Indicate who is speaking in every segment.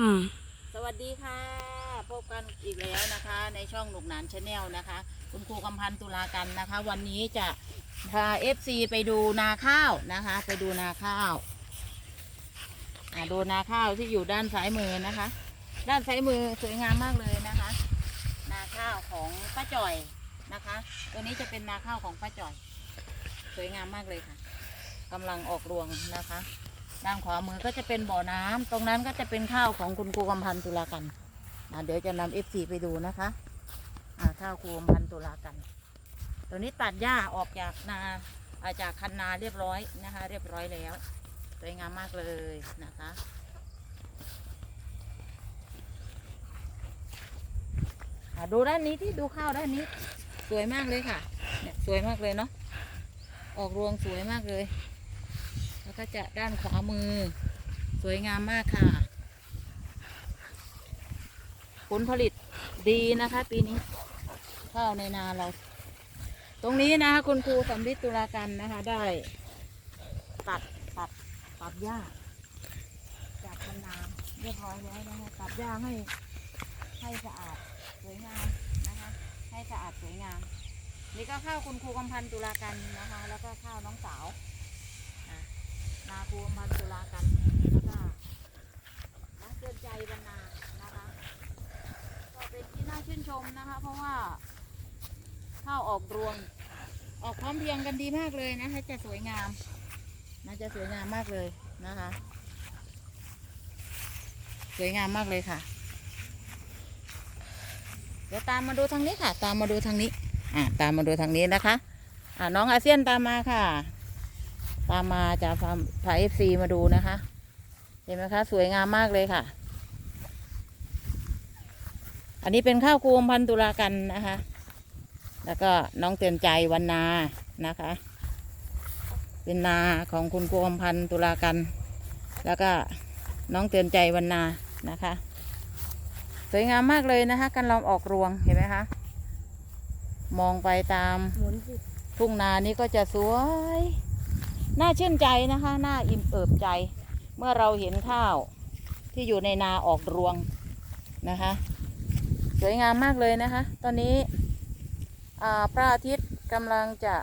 Speaker 1: อืม
Speaker 2: สวัสดีค่ะ พบกันอีกแล้วนะคะ ในช่องหนุกหนานชาแนลนะคะ คุณครูกำพันตุลากันนะคะ วันนี้จะพาเอฟซีไปดูนาข้าวนะคะ ไปดูนาข้าวอ่าดูนาข้าวที่อยู่ด้านซ้ายมือนะคะ ด้านซ้ายมือสวยงามมากเลยนะคะ นาข้าวของป้าจ่อยนะคะ ตัวนี้จะเป็นนาข้าวของป้าจ่อย สวยงามมากเลยค่ะกำลังออกรวงนะคะ ด้านขวามือก็จะเป็นบ่อน้ำตรงนั้นก็จะเป็นข้าวของคุณครูกำพันตุลากันเดี๋ยวจะนำเอฟซีไปดูนะคะข้าวครูกำพันตุลากันตัวนี้ตัดหญ้าออกจากนาอาจากคันนาเรียบร้อยนะคะ เรียบร้อยแล้วสวยงามมากเลยนะคะดูด้านนี้ที่ดูข้าวด้านนี้สวยมากเลยค่ะเนี่ยสวยมากเลยเนาะออกรวงสวยมากเลย แล้วก็จะด้านขวามือ สวยงามมากค่ะ ผลผลิตดีนะคะ ปีนี้ข้าวในนาเรา ตรงนี้นะคะคุณครูสำริดตุลากันนะคะ ได้ตัดตัดตัดหญ้าจากคันนาเรียบร้อยแล้วนะคะตัดหญ้าให้ให้สะอาดสวยงามนะคะ ให้สะอาดสวยงามนี่ก็ข้าวคุณครูกำพันตุลากันนะคะ แล้วก็ข้าวน้องสาว นาคูมันตุลากันแล้วก็น้องเตือนใจบรรณานะคะ ก็เป็นที่น่าชื่นชมนะคะ เพราะว่าข้าวออกรวง ออกพร้อมเพรียงกันดีมากเลยนะคะจะสวยงามน่าจะสวยงามมากเลยนะคะ สวยงามมากเลยค่ะ เดี๋ยวตามมาดูทางนี้ค่ะ ตามมาดูทางนี้ อ่าตามมาดูทางนี้นะคะ อ่าน้องอาเซียนตามมาค่ะ ตามมาจะพาพาเอฟซีมาดูนะคะ เห็นไหมคะ สวยงามมากเลยค่ะ อันนี้เป็นข้าวคูมพันตุลากันนะคะ แล้วก็น้องเตือนใจวันนานะคะ เป็นนาของคุณครูอมพันธ์ตุลากัน แล้วก็น้องเตือนใจวันนานะคะ สวยงามมากเลยนะคะ กันลองออกรวงเห็นไหมคะมองไปตาม
Speaker 1: หมุนสิ
Speaker 2: ทุ่งนานี้ก็จะสวย น่าชื่นใจนะคะ น่าอิ่มเอิบใจ เมื่อเราเห็นข้าวที่อยู่ในนาออกรวงนะคะ สวยงามมากเลยนะคะ ตอนนี้พระอาทิตย์กำลังจะ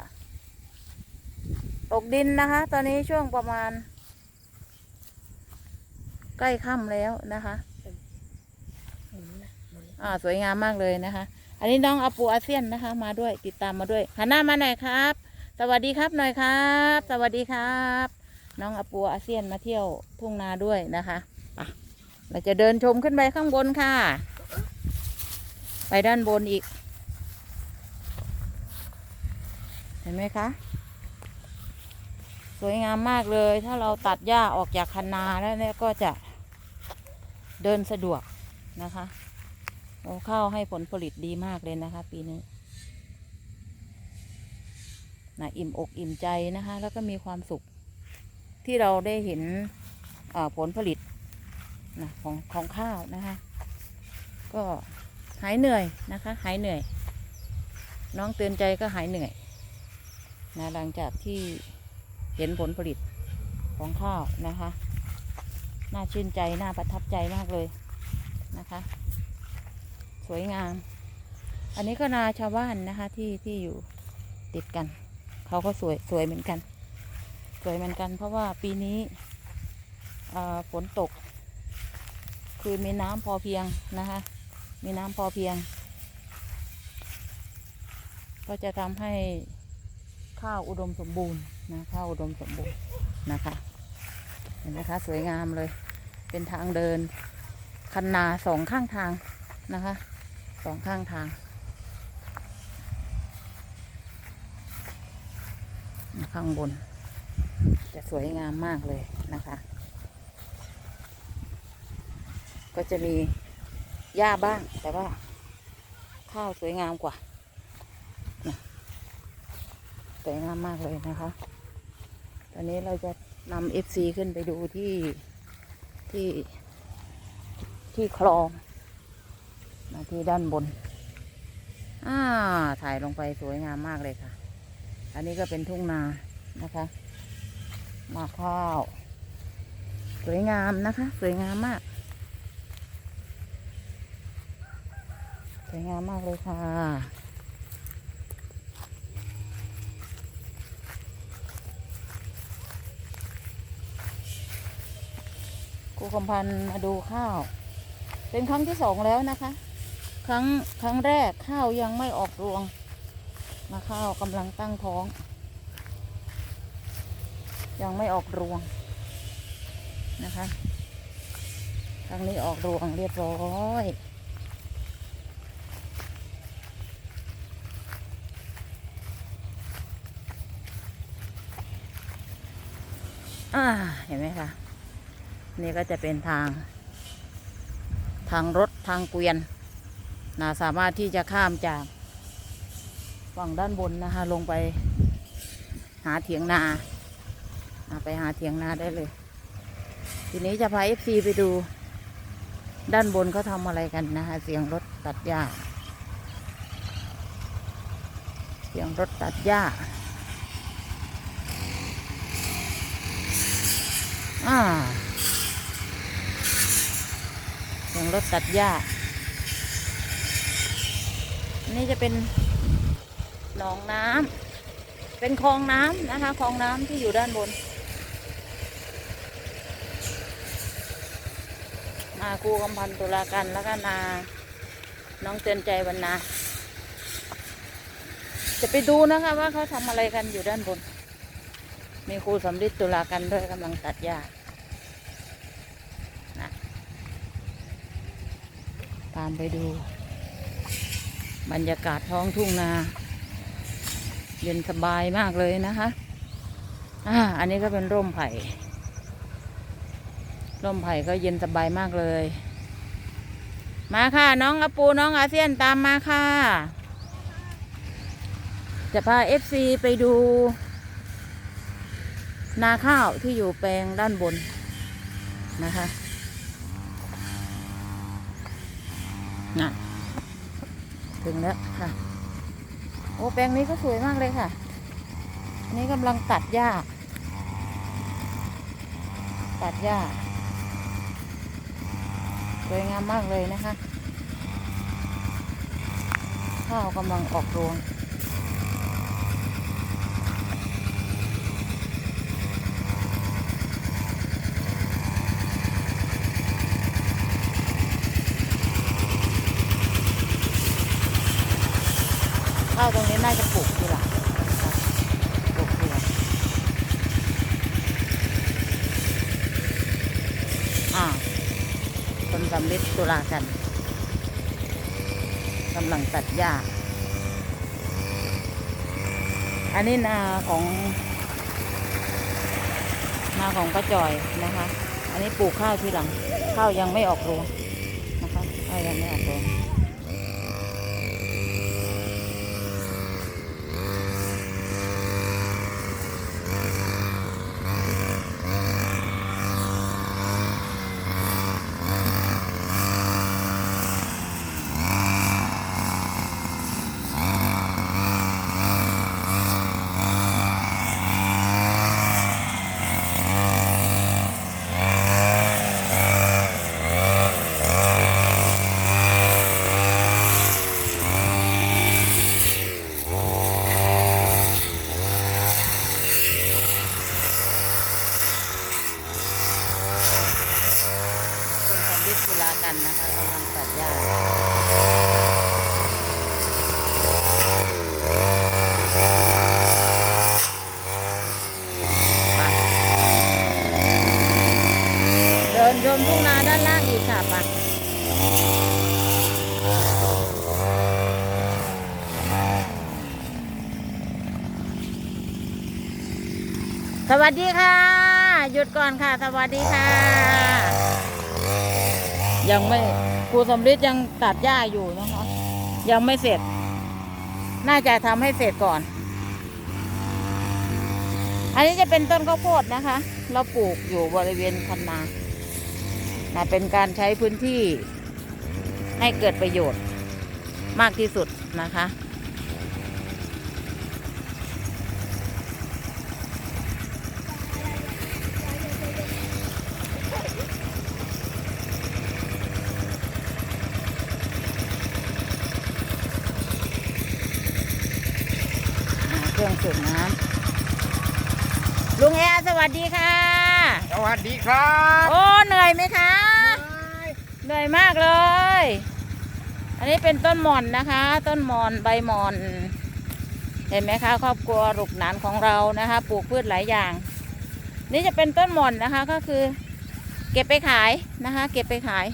Speaker 2: ตกดินนะคะ ตอนนี้ช่วงประมาณ ใกล้ค่ำแล้วนะคะอ่าสวยงามมากเลยนะคะ อันนี้น้องอาปูอาเซียนนะคะ มาด้วยติดตามมาด้วยหันหน้ามาหน่อยครับ สวัสดีครับหน่อยครับ สวัสดีครับ น้องอาปูอาเซียนมาเที่ยวทุ่งนาด้วยนะคะไปเราจะเดินชมขึ้นไปข้างบนค่ะ ไปด้านบนอีก เห็นไหมคะ สวยงามมากเลย ถ้าเราตัดหญ้าออกจากคันนาแล้วเนี่ยก็จะเดินสะดวกนะคะ โอ้ข้าวให้ผลผลิตดีมากเลยนะคะ ปีนี้ นะอิ่มอกอิ่มใจนะคะ แล้วก็มีความสุขที่เราได้เห็นผลผลิตนะของของข้าวนะคะ ก็หายเหนื่อยนะคะ หายเหนื่อย น้องเตือนใจก็หายเหนื่อยนะหลังจากที่เห็นผลผลิตของข้าวนะคะ น่าชื่นใจ น่าประทับใจมากเลยนะคะ สวยงาม อันนี้ก็นาชาวบ้านนะคะที่ที่อยู่ติดกัน เขาก็สวยสวยเหมือนกัน สวยเหมือนกัน เพราะว่าปีนี้ฝนตก คือมีน้ำพอเพียงนะคะ มีน้ำพอเพียง ก็จะทำให้ข้าวอุดมสมบูรณ์นะข้าวอุดมสมบูรณ์นะคะ เห็นไหมคะ สวยงามเลย เป็นทางเดินคันนาสองข้างทางนะคะสองข้างทาง ข้างบน จะสวยงามมากเลยนะคะ ก็จะมีหญ้าบ้างแต่ว่า ข้าวสวยงามกว่าสวยงามมากเลยนะคะ ตอนนี้เราจะนำเอฟซีขึ้นไปดูที่ที่ที่คลองมาที่ด้านบน อ่า ถ่ายลงไปสวยงามมากเลยค่ะ อันนี้ก็เป็นทุ่งนานะคะนาข้าว สวยงามนะคะ สวยงามมาก สวยงามมากเลยค่ะ ครูคำพันธ์มาดูข้าว เป็นครั้งที่สองแล้วนะคะ ครั้งครั้งแรกข้าวยังไม่ออกรวง มาข้าวกำลังตั้งท้อง ยังไม่ออกรวงนะคะครั้งนี้ออกรวงเรียบร้อยอ่าเห็นไหมคะ นี่ก็จะเป็นทาง ทางรถทางเกวียนนะสามารถที่จะข้ามจาก ฝั่งด้านบนนะคะ ลงไป หาเถียงนาไปหาเถียงนาได้เลย ทีนี้จะพาเอฟซีไปดู ด้านบนเขาทำอะไรกันนะคะ เสียงรถตัดหญ้า เสียงรถตัดหญ้าอ่าเสียงรถตัดหญ้านนี้จะเป็น หนองน้ำเป็นคลองน้ำนะคะคลองน้ำที่อยู่ด้านบนนาครูกำพันตุลากันแล้วก็นา น้องเตือนใจวันนา จะไปดูนะคะว่าเขาทำอะไรกันอยู่ด้านบน มีครูสำริดตุลากันด้วยกำลังตัดหญ้าตามไปดู บรรยากาศท้องทุ่งนา เย็นสบายมากเลยนะคะอ่าอันนี้ก็เป็นร่มไผ่ ร่มไผ่ก็เย็นสบายมากเลย มาค่ะ น้องอปูน้องอาเซียนตามมาค่ะ จะพาเอฟซีไปดู นาข้าวที่อยู่แปลงด้านบนนะคะน่ะถึงแล้วค่ะ โอ้แปลงนี้ก็สวยมากเลยค่ะนนี้กำลังตัดหญ้า ตัดหญ้า สวยงามมากเลยนะคะ ข้าวกำลังออกรวง ข้าวตรงนี้น่าจะปลูกทีหลังปลูกทีหลังอ่าคนสำลิดตุลากันกำลังตัดหญ้า อันนี้นาของนาของป้าจอยนะคะ อันนี้ปลูกข้าวทีหลัง ข้าวยังไม่ออกรวงนะคะข้าวยังไม่ออกรวง คุณสำลิดตุลากันนะคะกำลังตัดหญ้าไปเดินชมทุ่งนาด้านล่างอีกค่ะไปส วัสดีค่ะ หยุดก่อนค่ะ สวัสดีค่ะ ยังไม่ครูสมฤทธิ์ยังตัดหญ้าอยู่นะคะยังไม่เสร็จ น่าจะทำให้เสร็จก่อน อันนี้จะเป็นต้นข้าวโพดนะคะ เราปลูกอยู่บริเวณคันนานะเป็นการใช้พื้นที่ให้เกิดประโยชน์มากที่สุดนะคะ สูบน้ำลุงแอร์สวัสดีค่ะ
Speaker 3: สวัสดีครับ
Speaker 2: โอ้เหนื่อยไหมคะเหนื่อยมากเลย อันนี้เป็นต้นหม่อนนะคะ ต้นหม่อนใบหม่อน เห็นไหมคะ ครอบครัวลูกหนานของเรานะคะ ปลูกพืชหลายอย่าง นี่จะเป็นต้นหม่อนนะคะก็คือ เก็บไปขายนะคะ เก็บไปขาย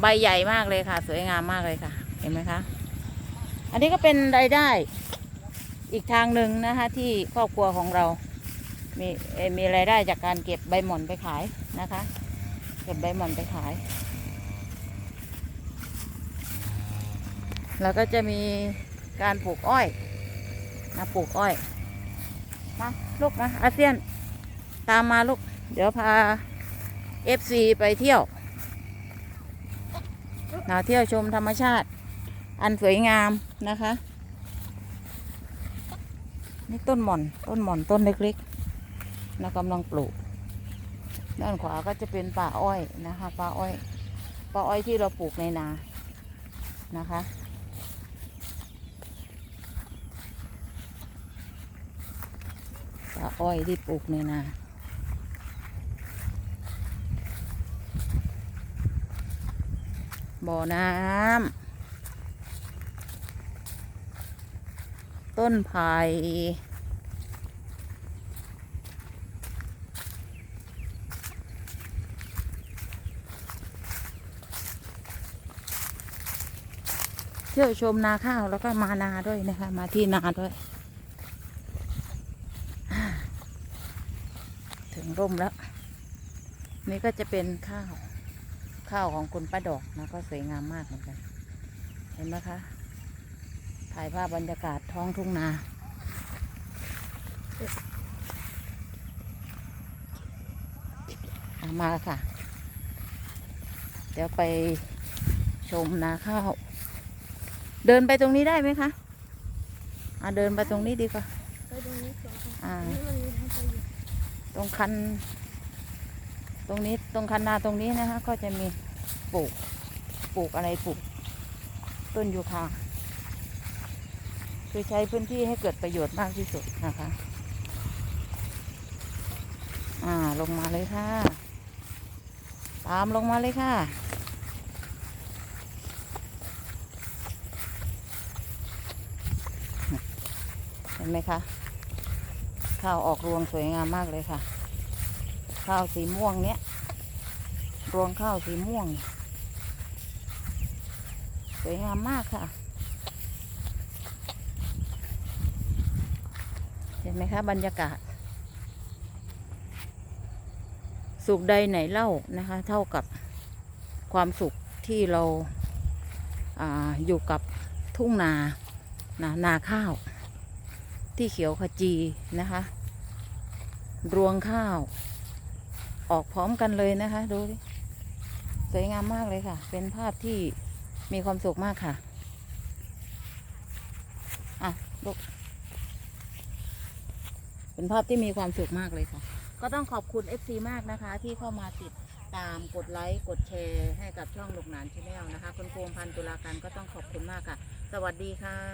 Speaker 2: ใบใหญ่มากเลยค่ะ สวยงามมากเลยค่ะ เห็นไหมคะ อันนี้ก็เป็นรายได้ อีกทางหนึ่งนะคะที่ครอบครัวของเรา มีมีรายได้จากการเก็บใบหม่อนไปขายนะคะ เก็บใบหม่อนไปขาย แล้วก็จะมีการปลูกอ้อยนะปลูกอ้อยมาลูกมาอาเซียนตามมาลูก เดี๋ยวพาเอฟซีไปเที่ยวนาเที่ยวชมธรรมชาติ อันสวยงามนะคะ นี่ต้นหม่อน ต้นหม่อนต้นเล็กๆเรากำลังปลูก ด้านขวาก็จะเป็นป่าอ้อยนะคะป่าอ้อยป่าอ้อยที่เราปลูกในนานะคะป่าอ้อยที่ปลูกในนาบ่อน้ำ ต้นไผ่เที่ยวชมนาข้าวแล้วก็มานาด้วยนะคะ มาที่นาด้วย ถึงร่มแล้ว นี่ก็จะเป็นข้าว ข้าวของคุณป้าดอกนะก็สวยงามมากเหมือนกัน เห็นไหมคะ ถ่ายภาพบรรยากาศท้องทุ่งนาอะมาค่ะ เดี๋ยวไปชมนาข้าว เดินไปตรงนี้ได้ไหมคะ อะเดินไปตรงนี้ดีกว่า
Speaker 1: ไปตรงนี้ก่อนค่ะ
Speaker 2: อ่า
Speaker 1: อันนี้มันมีทางไปอยู่
Speaker 2: ตรงคัน ตรงนี้ตรงคันนาตรงนี้นะคะ ก็จะมีปลูก ปลูกอะไรปลูกต้นยูคา คือใช้พื้นที่ให้เกิดประโยชน์มากที่สุดนะคะ อ่าลงมาเลยค่ะ ตามลงมาเลยค่ะเห็นไหมคะ ข้าวออกรวงสวยงามมากเลยค่ะ ข้าวสีม่วงเนี้ยรวงข้าวสีม่วง สวยงามมากค่ะ ห็นไหมคะบรรยากาศ สุขใดไหนเล่านะคะ เท่ากับความสุขที่เราอาอยู่กับทุ่งนานะนาข้าว ที่เขียวขจีนะคะ รวงข้าว ออกพร้อมกันเลยนะคะ ดูดิสวยงามมากเลยค่ะ เป็นภาพที่มีความสุขมากค่ะ อะลูก เป็นภาพที่มีความสุขมากเลยค่ะ ก็ต้องขอบคุณ FC มากนะคะ ที่เข้ามาติดตามกดไลค์กดแชร์ให้กับช่องลูกหนานชาแนลนะคะ คุณโคมพันธ์ตุลาการก็ต้องขอบคุณมากค่ะ สวัสดีค่ะ